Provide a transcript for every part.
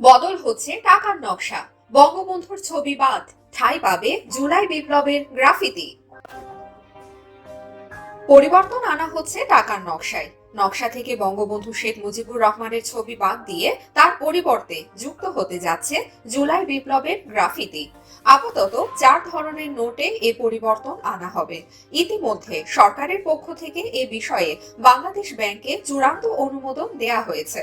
বদল হচ্ছে টাকার নকশা। বঙ্গবন্ধুর ছবি বাদ, ঠাঁই পাবে জুলাই বিপ্লবের গ্রাফিতি। পরিবর্তন আনা হচ্ছে টাকার নকশায়। নকশা থেকে বঙ্গবন্ধু শেখ মুজিবুর রহমানের ছবি বাদ দিয়ে তার পরিবর্তে যুক্ত হতে যাচ্ছে জুলাই বিপ্লবের গ্রাফিতি। আপাতত চার ধরনের নোটে এ পরিবর্তন আনা হবে। ইতিমধ্যে সরকারের পক্ষ থেকে এ বিষয়ে বাংলাদেশ ব্যাংকে চূড়ান্ত অনুমোদন দেয়া হয়েছে।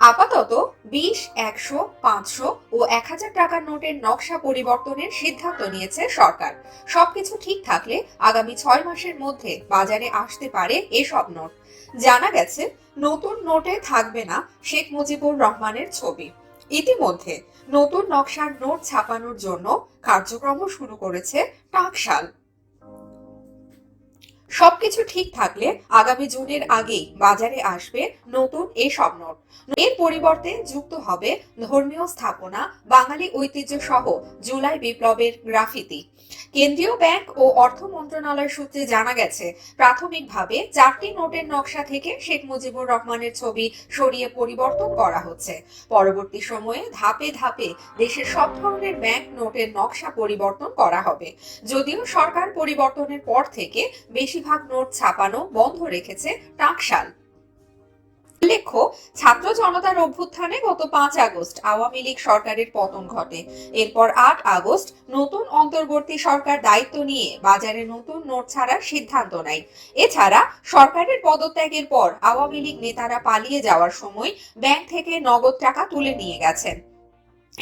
আপাতত বিশ, একশো, পাঁচশো ও এক হাজার টাকার নোটের নকশা পরিবর্তনের সিদ্ধান্ত নিয়েছে সরকার। সবকিছু ঠিক থাকলে আগামী ছয় মাসের মধ্যে বাজারে আসতে পারে এসব নোট। জানা গেছে, নতুন নোটে থাকবে না শেখ মুজিবুর রহমানের ছবি। ইতিমধ্যে নতুন নকশার নোট ছাপানোর জন্য কার্যক্রম শুরু করেছে টাকশাল। সবকিছু ঠিক থাকলে আগামী জুনের আগেই বাজারে আসবে নতুন এসব নোট এর পরিবর্তে যুক্ত হবে ধর্মীয় স্থাপনা, বাঙালি ঐতিহ্য সহ জুলাই বিপ্লবের গ্রাফিতি। কেন্দ্রীয় ব্যাংক ও অর্থ মন্ত্রণালয় সূত্রে জানা গেছে, প্রাথমিকভাবে চারটি নোটের নকশা থেকে শেখ মুজিবুর রহমানের ছবি সরিয়ে পরিবর্তন করা হচ্ছে। পরবর্তী সময়ে ধাপে ধাপে দেশের সব ধরনের ব্যাংক নোটের নকশা পরিবর্তন করা হবে। যদিও সরকার পরিবর্তনের পর থেকে বেশিরভাগ নোট ছাপানো বন্ধ রেখেছে টাকশাল। উল্লেখ্য, ছাত্র জনতার অভ্যুত্থানে গত পাঁচ আগস্ট আওয়ামী লীগ সরকারের পতন ঘটে। এরপর আট আগস্ট নতুন অন্তর্বর্তী সরকার দায়িত্ব নিয়ে বাজারে নতুন নোট ছাড়ার সিদ্ধান্ত নেয়। এছাড়া সরকারের পদত্যাগের পর আওয়ামী লীগ নেতারা পালিয়ে যাওয়ার সময় ব্যাংক থেকে নগদ টাকা তুলে নিয়ে গেছেন।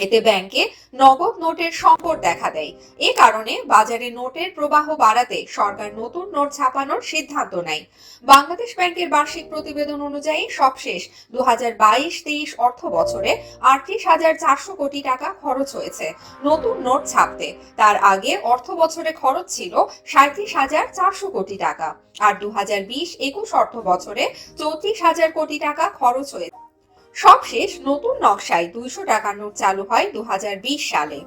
এতে ব্যাংকে নগদ নোটের সংকট দেখা দেয়। এ কারণে বাজারে নোটের প্রবাহ বাড়াতে সরকার নতুন নোট ছাপানোর সিদ্ধান্ত নেয়। বাংলাদেশ ব্যাংকের বার্ষিক প্রতিবেদন অনুযায়ী সবশেষ দু হাজার বাইশ তেইশ অর্থ বছরে আটত্রিশ হাজার চারশো কোটি টাকা খরচ হয়েছে নতুন নোট ছাপতে। তার আগে অর্থ বছরে খরচ ছিল সাঁত্রিশ হাজার চারশো কোটি টাকা। আর দু হাজার বিশ একুশ অর্থ বছরে চৌত্রিশ হাজার কোটি টাকা খরচ হয়েছে। সবশেষ নতুন নকশায় দুইশো টাকার নোট চালু হয় দু হাজার বিশ সালে।